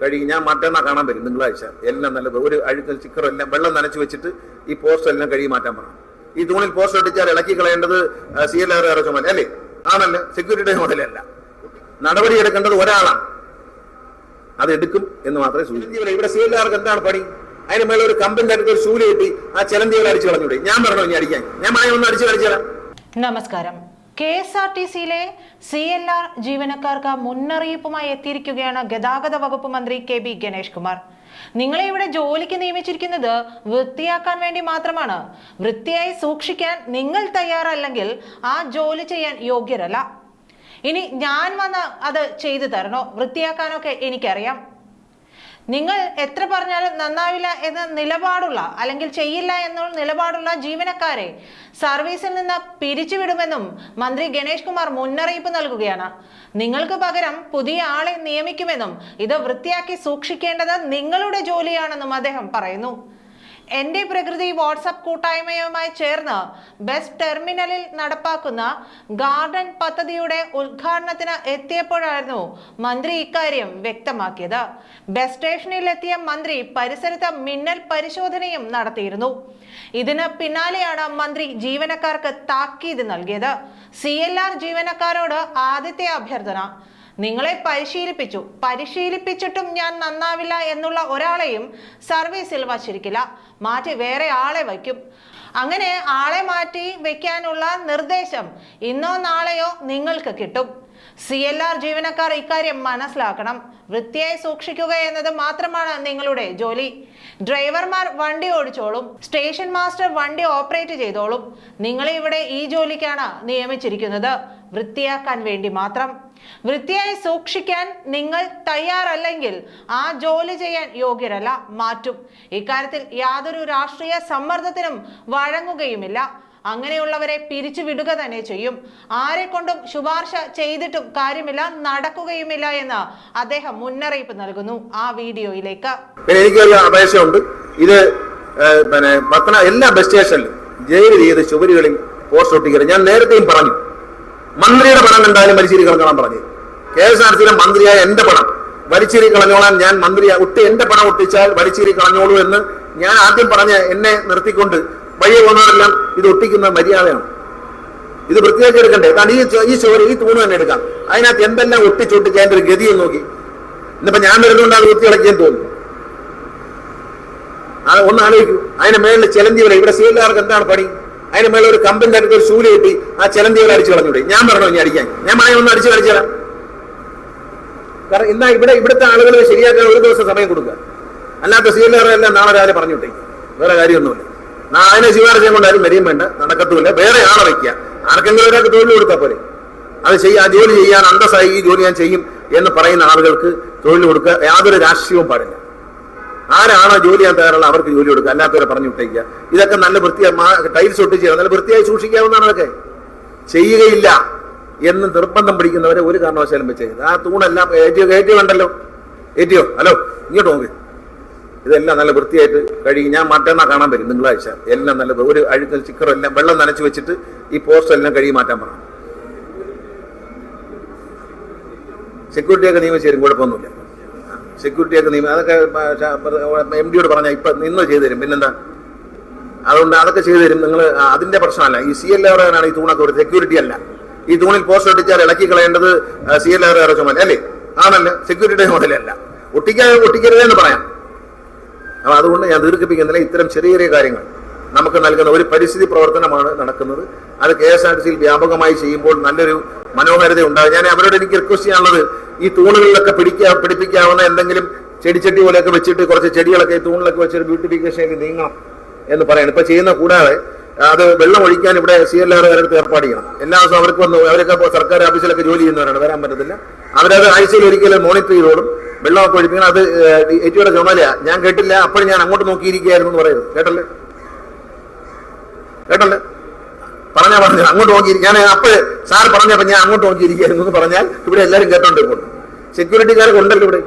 കഴുകി ഞാൻ മറ്റന്നാ കാണാൻ വരും തിങ്കളാഴ്ച. എല്ലാം നല്ല ഒരു അഴുക്കൽ ചിക്കറും എല്ലാം വെള്ളം നനച്ച് വെച്ചിട്ട് ഈ പോസ്റ്റർ എല്ലാം കഴുകി മാറ്റാൻ പറഞ്ഞു ഈ തൂണിൽ പോസ്റ്റർ ഒട്ടിച്ചാൽ ഇളക്കി കളയേണ്ടത് സി എൽ ആർ ആർ ചുമതല അല്ലേ? ആണല്ലോ സെക്യൂരിറ്റി ചുമതലയല്ല. നടപടി എടുക്കേണ്ടത് ഒരാളാണ്. അത് എടുക്കും എന്ന് മാത്രമേ സൂചിപ്പിക്കുള്ളൂ ഇവിടെ സി എൽ ആർക്ക് എന്താണ് പണി? അതിന് മേലെ ഒരു കമ്പിന്റെ അടുത്ത് ഒരു ശൂല കിട്ടി ആ ചിലന്തികൾ അടിച്ചു കളഞ്ഞൂടെ? ഞാൻ പറഞ്ഞു ഇനി അടിക്കാൻ. ഞാൻ മഴ ഒന്ന് അടിച്ചു കളിച്ചാലാം നമസ്കാരം. കെ എസ് ആർ ടി സിയിലെ സി എൽ ആർ ജീവനക്കാർക്ക് മുന്നറിയിപ്പുമായി എത്തിയിരിക്കുകയാണ് ഗതാഗത വകുപ്പ് മന്ത്രി കെ ബി ഗണേഷ് കുമാർ നിങ്ങളെ ഇവിടെ ജോലിക്ക് നിയമിച്ചിരിക്കുന്നത് വൃത്തിയാക്കാൻ വേണ്ടി മാത്രമാണ്. വൃത്തിയായി സൂക്ഷിക്കാൻ നിങ്ങൾ തയ്യാറല്ലെങ്കിൽ ആ ജോലി ചെയ്യാൻ യോഗ്യരല്ല. ഇനി ഞാൻ വന്ന് അത് ചെയ്തു തരണോ? വൃത്തിയാക്കാനൊക്കെ എനിക്കറിയാം. നിങ്ങൾ എത്ര പറഞ്ഞാലും നന്നാവില്ല എന്ന നിലപാടുള്ള അല്ലെങ്കിൽ ചെയ്യില്ല എന്നുള്ള നിലപാടുള്ള ജീവനക്കാരെ സർവീസിൽ നിന്ന് പിരിച്ചുവിടുമെന്നും മന്ത്രി ഗണേഷ് കുമാർ മുന്നറിയിപ്പ് നൽകുകയാണ്. നിങ്ങൾക്ക് പകരം പുതിയ ആളെ നിയമിക്കുമെന്നും ഇത് വൃത്തിയാക്കി സൂക്ഷിക്കേണ്ടത് നിങ്ങളുടെ ജോലിയാണെന്നും അദ്ദേഹം പറയുന്നു. എന്റെ പ്രകൃതി വാട്സപ്പ് കൂട്ടായ്മയുമായി ചേർന്ന് ബസ് ടെർമിനലിൽ നടപ്പാക്കുന്ന ഗാർഡൻ പദ്ധതിയുടെ ഉദ്ഘാടനത്തിന് എത്തിയപ്പോഴായിരുന്നു മന്ത്രി ഇക്കാര്യം വ്യക്തമാക്കിയത്. ബസ് സ്റ്റേഷനിൽ എത്തിയ മന്ത്രി പരിസരത്ത് മിന്നൽ പരിശോധനയും നടത്തിയിരുന്നു. ഇതിന് പിന്നാലെയാണ് മന്ത്രി ജീവനക്കാർക്ക് താക്കീത് നൽകിയത്. സി ജീവനക്കാരോട് ആദ്യത്തെ അഭ്യർത്ഥന. നിങ്ങളെ പരിശീലിപ്പിച്ചു. പരിശീലിപ്പിച്ചിട്ടും ഞാൻ നന്നാവില്ല എന്നുള്ള ഒരാളെയും സർവീസിൽ വച്ചിരിക്കില്ല. മാറ്റി വേറെ ആളെ വയ്ക്കും. അങ്ങനെ ആളെ മാറ്റി വയ്ക്കാനുള്ള നിർദ്ദേശം ഇന്നോ നാളെയോ നിങ്ങൾക്ക് കിട്ടും. സി എൽ ആർ ജീവനക്കാർ ഇക്കാര്യം മനസ്സിലാക്കണം. വൃത്തിയായി സൂക്ഷിക്കുക എന്നത് മാത്രമാണ് നിങ്ങളുടെ ജോലി. ഡ്രൈവർമാർ വണ്ടി ഓടിച്ചോളും. സ്റ്റേഷൻ മാസ്റ്റർ വണ്ടി ഓപ്പറേറ്റ് ചെയ്തോളും. നിങ്ങളെ ഇവിടെ ഈ ജോലിക്കാണ് നിയമിച്ചിരിക്കുന്നത്. വൃത്തിയാക്കാൻ വേണ്ടി മാത്രം. വൃത്തിയായി സൂക്ഷിക്കാൻ നിങ്ങൾ തയ്യാറല്ലെങ്കിൽ ആ ജോലി ചെയ്യാൻ യോഗ്യരല്ല. മാറ്റും. ഇക്കാര്യത്തിൽ യാതൊരു രാഷ്ട്രീയ സമ്മർദ്ദത്തിനും വഴങ്ങുകയുമില്ല. അങ്ങനെയുള്ളവരെ പിരിച്ചു വിടുക തന്നെ ചെയ്യും. ആരെ കൊണ്ടും ശുപാർശ ചെയ്തിട്ടും കാര്യമില്ല നടക്കുകയുമില്ല എന്ന് അദ്ദേഹം മുന്നറിയിപ്പ് നൽകുന്നു. ആ വീഡിയോയിലേക്ക്. എനിക്കൊരു അപേക്ഷയുണ്ട്. ഇത് പിന്നെ പത്തന എല്ലാ ബസ് സ്റ്റേഷനിലും ജയിൽ ചെയ്ത് ചുവരുകളിൽ പോസ്റ്റ് ഒട്ടിക്കരുത്. ഞാൻ നേരത്തെയും പറഞ്ഞു. മന്ത്രിയുടെ പണം എന്തായാലും വലിച്ചേരി കളഞ്ഞോളാൻ പറഞ്ഞു കെ എസ് ആർ സിയിലെ മന്ത്രിയായ എന്റെ പണം വലിച്ചേരി കളഞ്ഞോളാൻ ഞാൻ മന്ത്രി ഒട്ടി എന്റെ പണം ഒട്ടിച്ചാൽ വലിച്ചേരി കളഞ്ഞോളൂ എന്ന് ഞാൻ ആദ്യം പറഞ്ഞ എന്നെ നിർത്തിക്കൊണ്ട് വഴിയെ പോകുന്നവരെല്ലാം ഇത് ഒട്ടിക്കുന്ന മര്യാദയാണ്. ഇത് പ്രത്യേകിച്ച് എടുക്കണ്ടേ? കാരണം ഈ ഈ ചോറ് ഈ തൂണ് തന്നെ എടുക്കാം. അതിനകത്ത് എന്തെല്ലാം ഒട്ടിച്ചൊട്ടിച്ച് അതിന്റെ ഒരു ഗതിയും നോക്കി. ഇന്നിപ്പോ ഞാൻ വരുന്നുണ്ട് അത് വൃത്തി കളക്കിയെന്ന് തോന്നുന്നു. അത് ഒന്ന് ആലോചിക്കൂ. അതിന്റെ മേളിൽ ചിലന്തികളെ ഇവിടെ സീലുകാർക്ക് എന്താണ് പണി? അതിന് മേളിൽ ഒരു കമ്പിന്റെ അടുത്ത് ഒരു ശൂല കെട്ടി ആ ചിലന്തികളെ അടിച്ചു കളഞ്ഞൂടെ. ഞാൻ പറഞ്ഞോ ഇനി അടിക്കാൻ? ഞാൻ മഴ ഒന്ന് അടിച്ചു കളിച്ചാലാം കാരണം ഇന്നാ ഇവിടെ ഇവിടുത്തെ ആളുകൾ ശരിയാക്കാൻ ഒരു ദിവസം സമയം കൊടുക്കുക. അല്ലാത്ത സീലുകാരെല്ലാം നാളെ രാവിലെ പറഞ്ഞു വിട്ടേക്ക് വേറെ കാര്യമൊന്നുമില്ല. അതിനെ ശിവാർജ്യം കൊണ്ടായാലും വരെയും വേണ്ട. നടക്കത്തുമില്ല. വേറെ ആളെ വയ്ക്കുക. ആർക്കെങ്കിലും ഒരാൾക്ക് തൊഴിൽ കൊടുത്താൽ പോലെ അത് ചെയ്യുക ആ ജോലി ചെയ്യാൻ അന്തസ്സായി ഈ ജോലി ഞാൻ ചെയ്യും എന്ന് പറയുന്ന ആളുകൾക്ക് തൊഴിൽ കൊടുക്കുക യാതൊരു രാഷ്ട്രീയവും പാടില്ല. ആരാണോ ജോലി ചെയ്യാൻ തയ്യാറുള്ള അവർക്ക് ജോലി കൊടുക്കുക. അല്ലാത്തവരെ പറഞ്ഞു വിട്ടേക്കുക. ഇതൊക്കെ നല്ല വൃത്തിയായി ടൈൽസ് ഒട്ടിച്ച് നല്ല വൃത്തിയായി സൂക്ഷിക്കാവുന്നതാണ് അതൊക്കെ. ചെയ്യുകയില്ല എന്ന് നിർബന്ധം പിടിക്കുന്നവരെ ഒരു കാരണവശാലും വെച്ചേക്കുന്നത് ആ തൂണെല്ലാം ഏറ്റിയോ കയറ്റിയോ ഉണ്ടല്ലോ ഏറ്റിയോ? ഹലോ ഇങ്ങോട്ട് നോക്ക്. ഇതെല്ലാം നല്ല വൃത്തിയായിട്ട് കഴുകി ഞാൻ മറ്റന്നാ കാണാൻ വരും തിങ്കളാഴ്ച. എല്ലാം നല്ല ഒരു അഴുക്കൽ ചിക്കറും എല്ലാം വെള്ളം നനച്ച് വെച്ചിട്ട് ഈ പോസ്റ്റർ എല്ലാം കഴുകി മാറ്റാൻ പറഞ്ഞു സെക്യൂരിറ്റി ഒക്കെ നിയമിച്ചു തരും കുഴപ്പമൊന്നുമില്ല. സെക്യൂരിറ്റി ഒക്കെ നിയമം അതൊക്കെ എം ഡിയോട് പറഞ്ഞാൽ ഇപ്പം നിന്ന് ചെയ്തു തരും പിന്നെന്താ? അതുകൊണ്ട് അതൊക്കെ ചെയ്തു തരും നിങ്ങൾ അതിന്റെ പ്രശ്നമല്ല. ഈ സി എൽ ആറാണ് ഈ തൂണൊക്കെ ഒരു സെക്യൂരിറ്റി അല്ല. ഈ തൂണിൽ പോസ്റ്റർ ഒട്ടിച്ചാൽ ഇളക്കി കളയേണ്ടത് സി എൽ ആർ ചുമല അല്ലേ? ആണല്ലോ? സെക്യൂരിറ്റിയുടെ ചുമതലയല്ല. ഒട്ടിക്കാൻ ഒട്ടിക്കരുതെന്ന് പറയാം. അതുകൊണ്ട് ഞാൻ ദീർഘിപ്പിക്കുന്നില്ല. ഇത്തരം ചെറിയ ചെറിയ കാര്യങ്ങൾ നമുക്ക് നൽകുന്ന ഒരു പരിസ്ഥിതി പ്രവർത്തനമാണ് നടക്കുന്നത്. അത് കെ എസ് ആർ ടി സിയിൽ വ്യാപകമായി ചെയ്യുമ്പോൾ നല്ലൊരു മനോഹാരിത ഉണ്ടാകും. ഞാൻ അവരോട് എനിക്ക് റിക്വസ്റ്റ് ചെയ്യാനുള്ളത് ഈ തൂണുകളിലൊക്കെ പിടിക്കാ പിടിപ്പിക്കാവുന്ന എന്തെങ്കിലും ചെടിച്ചട്ടി പോലെയൊക്കെ വെച്ചിട്ട് കുറച്ച് ചെടികളൊക്കെ തൂണിലൊക്കെ വെച്ചൊരു ബ്യൂട്ടിഫിക്കേഷനിലേക്ക് നീങ്ങണം എന്ന് പറയണം. ഇപ്പൊ ചെയ്യുന്ന കൂടാതെ അത് വെള്ളം ഒഴിക്കാൻ ഇവിടെ സി എൽ ആറുകാരടുത്ത് ഏർപ്പാട് ചെയ്യണം. എല്ലാ ദിവസവും അവർക്ക് വന്ന് അവരൊക്കെ സർക്കാർ ഓഫീസിലൊക്കെ ജോലി ചെയ്യുന്നവരാണ്. വരാൻ പറ്റത്തില്ല. അവരത് ആഴ്ചയിൽ ഒരിക്കലും മോണിറ്റർ ചെയ്തോളും. വെള്ളമൊക്കെ ഒഴിപ്പിക്കണം. അത് ഏറ്റിയുടെ ചുമലയാ ഞാൻ കേട്ടില്ല. അപ്പോഴും ഞാൻ അങ്ങോട്ട് നോക്കിയിരിക്കുകയായിരുന്നു എന്ന് പറയുന്നത് കേട്ടല്ലേ? കേട്ടല്ലേ? പറഞ്ഞാ പറഞ്ഞു. അങ്ങോട്ട് നോക്കി ഞാൻ അപ്പോൾ സാർ പറഞ്ഞപ്പോൾ ഞാൻ അങ്ങോട്ട് നോക്കിയിരിക്കുകയായിരുന്നു എന്ന് പറഞ്ഞാൽ ഇവിടെ എല്ലാവരും കേട്ടോണ്ട് ഇപ്പോൾ സെക്യൂരിറ്റിക്കാരൊക്കെ ഉണ്ടല്ലോ ഇവിടെ.